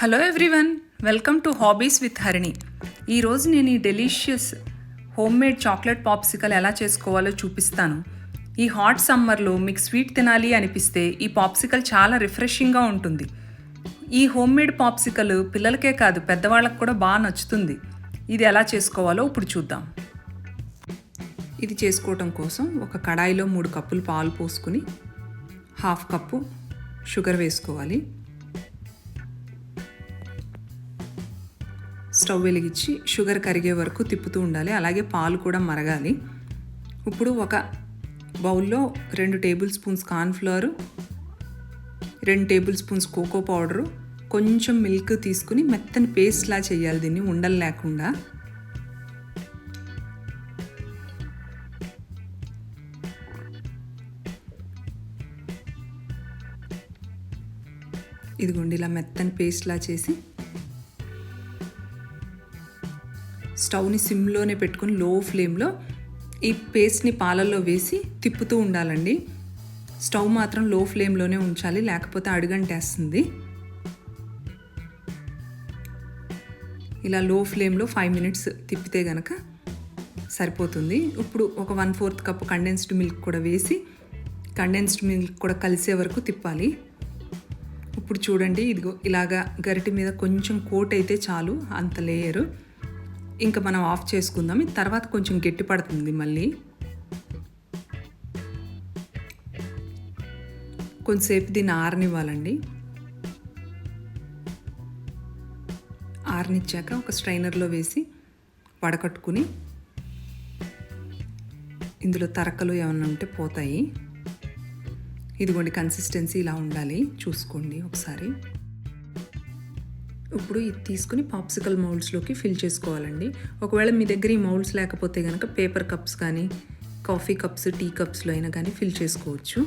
Hello everyone welcome to hobbies with Harini ఈరోజు నేను ఈ delicious home made chocolate popsicle ఎలా చేసుకోవాలో చూపిస్తాను. ఈ హాట్ సమ్మర్లో మీకు స్వీట్ తినాలి అనిపిస్తే ఈ పాప్సికల్ చాలా రిఫ్రెషింగ్గా ఉంటుంది. ఈ హోమ్ మేడ్ పాప్సికల్ పిల్లలకే కాదు పెద్దవాళ్ళకు కూడా బాగా నచ్చుతుంది. ఇది ఎలా చేసుకోవాలో ఇప్పుడు చూద్దాం. ఇది చేసుకోవటం కోసం ఒక కడాయిలో మూడు కప్పులు పాలు పోసుకుని హాఫ్ కప్పు షుగర్ వేసుకోవాలి. స్టవ్ వెలిగించి షుగర్ కరిగే వరకు తిప్పుతూ ఉండాలి. అలాగే పాలు కూడా మరగాలి. ఇప్పుడు ఒక బౌల్లో రెండు టేబుల్ స్పూన్స్ కార్న్ఫ్లవర్ రెండు టేబుల్ స్పూన్స్ కోకో పౌడరు కొంచెం మిల్క్ తీసుకుని మెత్తని పేస్ట్లా చేయాలి దీన్ని ఉండలు లేకుండా. ఇదిగోండి ఇలా మెత్తని పేస్ట్లా చేసి స్టవ్ని సిమ్లోనే పెట్టుకొని లో ఫ్లేమ్లో ఈ పేస్ట్ని పాలల్లో వేసి తిప్పుతూ ఉండాలండి. స్టవ్ మాత్రం లో ఫ్లేమ్లోనే ఉంచాలి లేకపోతే అడుగంటేస్తుంది. ఇలా లో ఫ్లేమ్లో ఫైవ్ మినిట్స్ తిప్పితే గనక సరిపోతుంది. ఇప్పుడు ఒక one fourth cup condensed milk కూడా వేసి కండెన్స్డ్ మిల్క్ కూడా కలిసే వరకు తిప్పాలి. ఇప్పుడు చూడండి ఇదిగో ఇలాగా గరిటె మీద కొంచెం కోట్ అయితే చాలు అంత లేయరు. ఇంకా మనం ఆఫ్ చేసుకుందాం. ఇది తర్వాత కొంచెం గట్టి పడుతుంది మళ్ళీ. కొంతసేపు దీన్ని ఆరనివ్వాలండి. ఆరనిచ్చాక ఒక స్ట్రైనర్లో వేసి వడకట్టుకుని ఇందులో తరకలు ఏమన్నా ఉంటే పోతాయి. ఇదిగోండి కన్సిస్టెన్సీ ఇలా ఉండాలి. చూసుకోండి ఒకసారి. ఇప్పుడు ఇది తీసుకుని పాప్సికల్ మౌల్డ్స్లోకి ఫిల్ చేసుకోవాలండి. ఒకవేళ మీ దగ్గర ఈ మౌల్డ్స్ లేకపోతే కనుక పేపర్ కప్స్ కానీ కాఫీ కప్స్ టీ కప్స్లో అయినా కానీ ఫిల్ చేసుకోవచ్చు.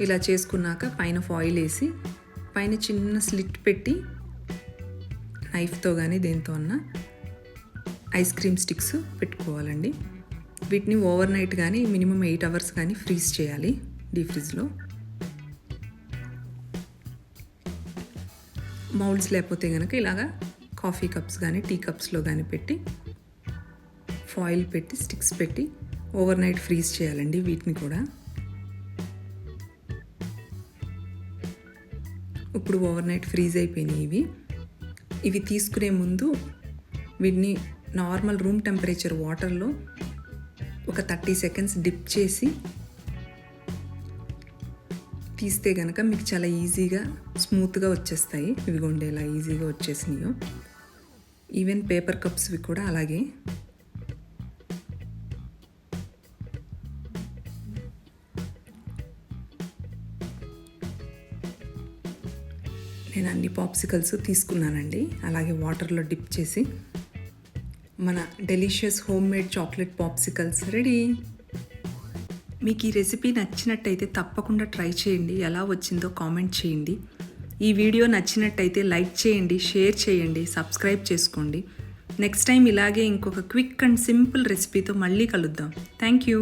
ఇలా చేసుకున్నాక పైన ఫాయిల్ వేసి పైన చిన్న స్లిట్ పెట్టి నైఫ్తో కానీ దేంతో అన్నా ఐస్ క్రీమ్ స్టిక్స్ పెట్టుకోవాలండి. వీటిని ఓవర్ నైట్ కానీ మినిమం ఎయిట్ అవర్స్ కానీ ఫ్రీజ్ చేయాలి డీ ఫ్రిడ్జ్లో మౌల్డ్స్ లేకపోతే కనుక ఇలాగా కాఫీ కప్స్ కానీ టీ కప్స్లో కానీ పెట్టి ఫాయిల్ పెట్టి స్టిక్స్ పెట్టి ఓవర్ నైట్ ఫ్రీజ్ చేయాలండి వీటిని కూడా. ఇప్పుడు ఓవర్ నైట్ ఫ్రీజ్ అయిపోయినాయి ఇవి. ఇవి తీసుకునే ముందు వీటిని నార్మల్ రూమ్ టెంపరేచర్ వాటర్లో ఒక థర్టీ సెకండ్స్ డిప్ చేసి తీస్తే కనుక మీకు చాలా ఈజీగా స్మూత్గా వచ్చేస్తాయి. ఇవి ఇలా ఈజీగా వచ్చేసినాయో. ఈవెన్ పేపర్ కప్స్వి కూడా అలాగే. నేను అన్ని పాప్సికల్స్ తీసుకున్నానండి. అలాగే వాటర్లో డిప్ చేసి మన delicious homemade chocolate popsicles ready. మీకు ఈ రెసిపీ నచ్చినట్టయితే తప్పకుండా ట్రై చేయండి. ఎలా వచ్చిందో కామెంట్ చేయండి. ఈ వీడియో నచ్చినట్టయితే లైక్ చేయండి షేర్ చేయండి సబ్స్క్రైబ్ చేసుకోండి. నెక్స్ట్ టైం ఇలాగే ఇంకొక క్విక్ అండ్ సింపుల్ రెసిపీతో మళ్ళీ కలుద్దాం. Thank you.